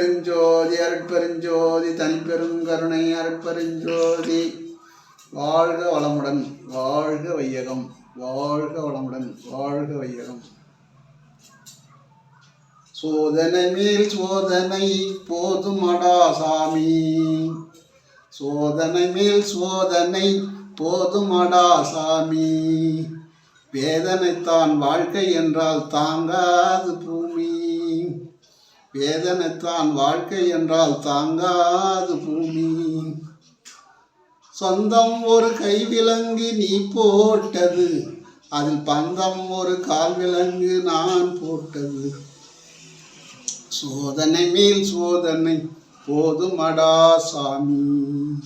பெருஞ்சோதி அருட்பெருஞ்சோதி தனிப்பெருங்கருணை அருட்பெருஞ்சோதி. வாழ்க வளமுடன் வாழ்க வையகம் வாழ்க வளமுடன் வாழ்க வையகம். சோதனை மேல் சோதனை போதுமடா சாமி. சோதனை மேல் சோதனை போதுமடா சாமி. வேதனைத்தான் வாழ்க்கை என்றால் தாங்காது பூமி. வேதனைத்தான் வாழ்க்கை என்றால் தாங்காது பூமி. சொந்தம் ஒரு கைவிலங்கு நீ போட்டது அதில் பந்தம் ஒரு கால் விலங்கு நான் போட்டது. சோதனை மேல் சோதனை போதுமடா சாமி.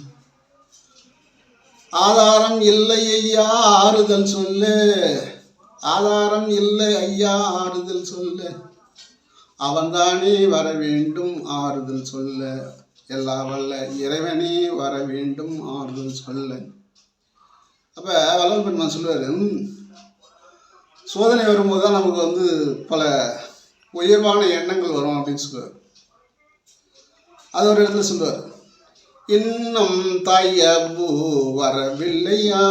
ஆதாரம் இல்லை ஐயா ஆறுதல் சொல்லு. ஆதாரம் இல்லை ஐயா ஆறுதல் சொல்லு. அவன்தானே வர வேண்டும் ஆறுதல் சொல்ல. எல்லா வல்ல இறைவனே வர வேண்டும் ஆறுதல் சொல்ல. அப்போ வல்லல் பெருமான் சொல்லுவார் சோதனை வரும்போது தான் நமக்கு வந்து பல உயர்வான எண்ணங்கள் வரும் அப்படின்னு சொல்லுவார். அது ஒரு இடத்துல சொல்லுவார் இன்னும் தாயபு வரவில்லையா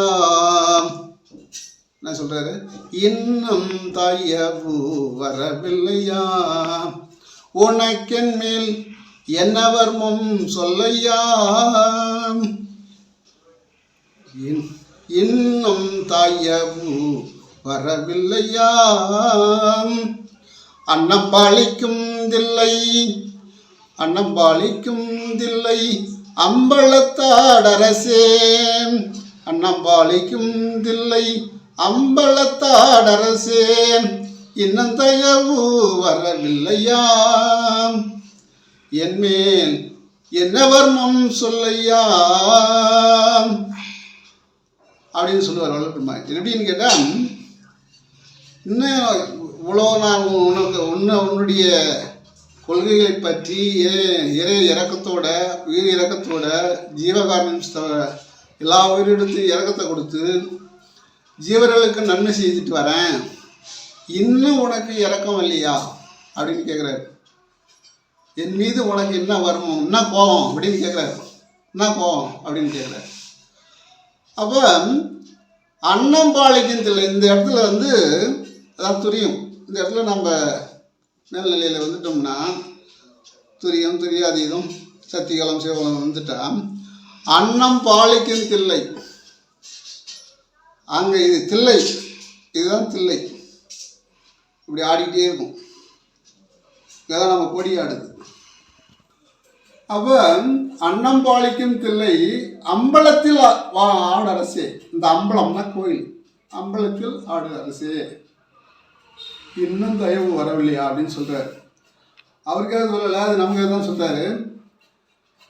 என்ன சொல்றாரு? இன்னும் தாயபு வரவில்லையா? உனக்கென் மேல் என்னவர் வர்மம் சொல்லையா? இன்- இன்னும் தாயபு வரவில்லையா? அன்னம் பாலிக்கும் தில்லை அன்னம் பாலிக்கும் தில்லை அம்பலத்தாடரசே. அன்னம் பாலிக்கும் தில்லை அம்பலத்தாடரசே இன்னும் தயவு வரவில்லையாம் என்மேல் என்ன வர்மம் சொல்லையா? அப்படின்னு சொல்லுவார் வளர்ப்புமா எப்படின்னு கேட்டால் இன்னும் இவ்வளோ நான் உனக்கு உன்ன உன்னுடைய கொள்கைகளை பற்றி இறை இறக்கத்தோட உயிர் இறக்கத்தோட ஜீவகாரணம் எல்லா உயிரிடத்தையும் இறக்கத்தை கொடுத்து ஜீவர்களுக்கு நன்மை செய்துட்டு வரேன். இன்னும் உனக்கு இறக்கம் இல்லையா? அப்படின்னு கேட்குறாரு என் மீது உனக்கு என்ன வரும் என்ன கோபம்? அப்படின்னு கேட்குறாரு என்ன கோபம்? அப்படின்னு கேட்குறாரு அப்போ அன்னம் பாலிக்கத்தில் இந்த இடத்துல வந்து அதாவது துரியும். இந்த இடத்துல நம்ம மேல்நிலையில் வந்துட்டோம்னா துரியம் துரியாதீதம் சத்திகலம் சிவகலம் வந்துட்டா அன்னம் பாலிக்கும் தில்லை அங்கே இது தில்லை. இதுதான் தில்லை. இப்படி ஆடிக்கிட்டே இருக்கும். இதான் நம்ம கொடி ஆடுது. அப்போ அன்னம் பாலிக்கும் தில்லை அம்பலத்தில் வா- ஆடு அரசே. இந்த அம்பலம்னா கோயில். அம்பலத்தில் ஆடு அரசே. இன்னும் தயவு வரவில்லையா அப்படின்னு சொல்கிறார் அவருக்காக சொல்லலை. அது நமக்கு தான் சொல்கிறாரு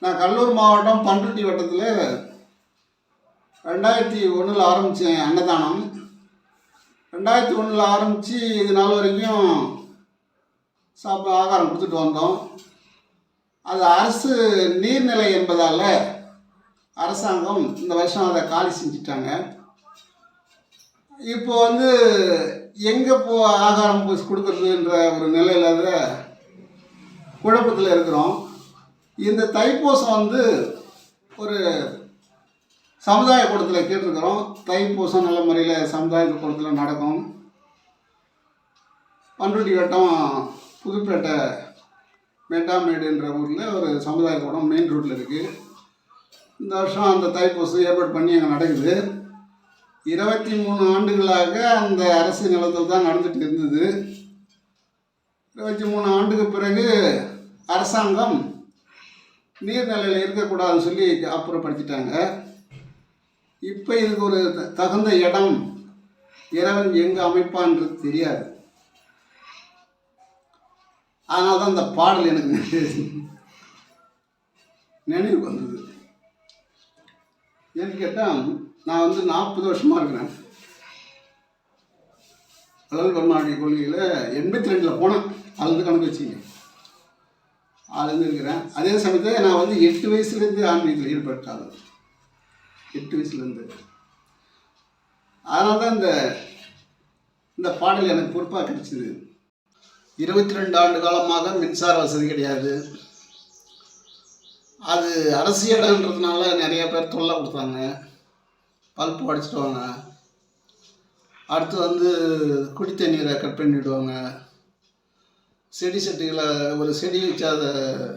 நான் கடலூர் மாவட்டம் பண்ருட்டி வட்டத்தில் ரெண்டாயிரத்தி ஒன்றில் ஆரம்பித்தேன் அன்னதானம். ரெண்டாயிரத்தி ஒன்றில் ஆரம்பித்து இது நாள் வரைக்கும் சாப்பா ஆகாரம் கொடுத்துட்டு வந்தோம். அது அரசு நீர்நிலை என்பதால் அரசாங்கம் இந்த வருஷம் அதை காலி செஞ்சிட்டாங்க. இப்போ வந்து எங்கே போ ஆகாரம் போய் கொடுக்கறதுன்ற ஒரு நிலையில் குழப்பத்தில் இருக்கிறோம். இந்த தைப்பூசம் வந்து ஒரு சமுதாய கூடத்தில் கேட்டிருக்கிறோம் தைப்பூசம் நல்ல முறையில் சமுதாய கூடத்தில் நடக்கும். பண்ருட்டி வட்டம் புதுப்பேட்டை மெட்டாமேடுன்ற ஊரில் ஒரு சமுதாய கூடம் மெயின் ரோட்டில் இருக்குது இந்த வருஷம் அந்த தைப்பூசம் ஏற்பாடு பண்ணி அங்கே நடக்குது. இருபத்தி மூணு ஆண்டுகளாக அந்த அரசு நிலத்தில் தான் நடந்துட்டு இருந்தது. இருபத்தி மூணு ஆண்டுக்கு பிறகு அரசாங்கம் நீர்நிலையில் இருக்கக்கூடாதுன்னு சொல்லி அப்புறப்படுத்திட்டாங்க. இப்போ இதுக்கு ஒரு த- தகுந்த இடம். இறைவன் எங்கே அமைப்பான்றது தெரியாது. அதனால தான் இந்த பாடல் எனக்கு நினைவு வந்தது. ஏன்னு கேட்டால் நான் வந்து நாற்பது வருஷமாக இருக்கிறேன். அழல் பெருமாளுடைய கொள்கையில் எண்பத்தி ரெண்டில் போனேன். அதுலேருந்து கணக்கு வச்சுங்க அதுலேருந்து இருக்கிறேன். அதே சமயத்தில் நான் வந்து எட்டு வயசுலேருந்து ஆன்மீகத்தில் ஈடுபட்டாள் எட்டு வயசுலேருந்து. அதனால தான் இந்த இந்த பாடல் எனக்கு பொறுப்பாக கிடைச்சிது. இருபத்தி ரெண்டு ஆண்டு காலமாக மின்சார வசதி கிடையாது. அது அரசு இடம்ன்றதுனால நிறைய பேர் தொல்லை கொடுத்தாங்க. பல்ப்பு அடிச்சிடுவாங்க அடுத்து வந்து குடி தண்ணீரை கட் பண்ணிவிடுவாங்க செடி செட்டுகளை ஒரு செடி வச்சு அதை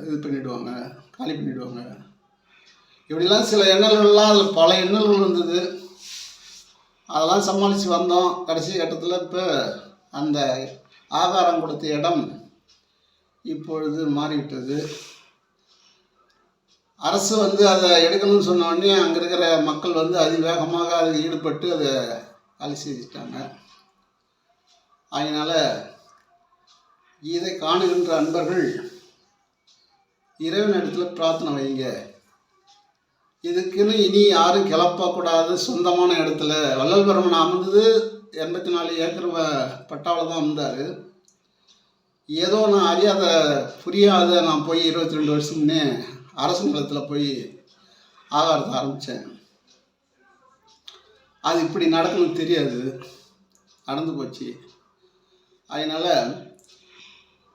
இது பண்ணிவிடுவாங்க காலி பண்ணிவிடுவாங்க இப்படிலாம் சில எண்ணல்கள்லாம் அதில் பல எண்ணல்கள் இருந்தது. அதெல்லாம் சமாளித்து வந்தோம். கடைசி கட்டத்தில் இப்போ அந்த ஆகாரம் கொடுத்த இடம் இப்பொழுது மாறிவிட்டது. அரசு வந்து அதை எடுக்கணும்னு சொன்ன உடனே அங்கே இருக்கிற மக்கள் வந்து அதிவேகமாக அதில் ஈடுபட்டு அதை காலி செஞ்சுட்டாங்க அதனால் இதை காணுகின்ற அன்பர்கள் இறைவன் இடத்துல பிரார்த்தனை வைங்க. இதுக்குன்னு இனி யாரும் கிளப்பக்கூடாது சொந்தமான இடத்துல. வள்ளல் பெருமன் அமர்ந்தது எண்பத்தி நாலு ஏக்கர் வ- பட்டாவில் தான் அமர்ந்தார். ஏதோ நான் அறியாத புரியாத நான் போய் இருபத்தி ரெண்டு வருஷம்னே அரசு நிலத்தில் போய் ஆகாரத்தை ஆரம்பித்தேன் அது இப்படி நடக்கணும்னு தெரியாது. நடந்து போச்சு. அதனால்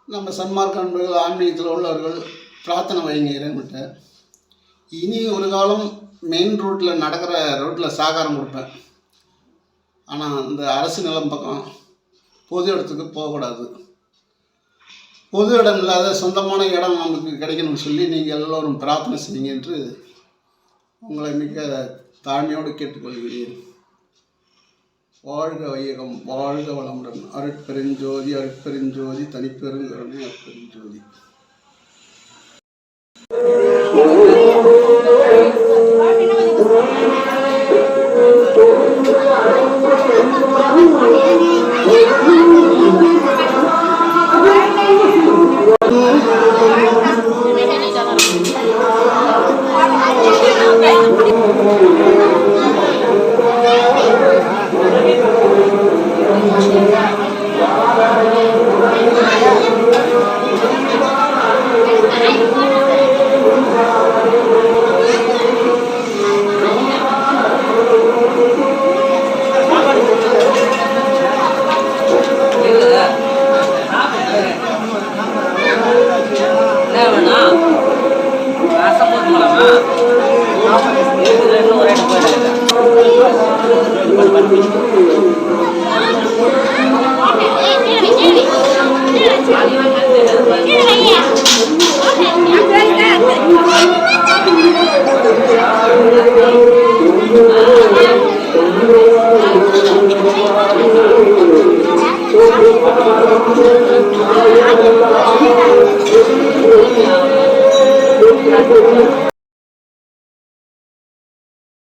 நம்ம சன்மார்க்க நண்பர்கள் ஆன்மீகத்தில் உள்ளவர்கள் பிரார்த்தனை வைங்க இறைவன்கிட்ட. இனி ஒரு காலம் மெயின் ரோட்டில் நடக்கிற ரோட்டில் சாகாரம் கொடுப்பேன். ஆனால் இந்த அரசு நிலம் பக்கம் பொது இடத்துக்கு போகக்கூடாது. பொது இடம் இல்லாத சொந்தமான இடம் நமக்கு கிடைக்கணும்னு சொல்லி நீங்கள் எல்லோரும் பிரார்த்தனை செய்யுங்க என்று உங்களை மிக்க தாழ்மையோடு கேட்டுக்கொள்கிறேன். வாழ்க வையகம் வாழ்க வளமுடன். அருட்பெருஞ்சோதி அருட்பெருஞ்சோதி தனிப்பெருங்கருணை அருட்பெருஞ்சோதி.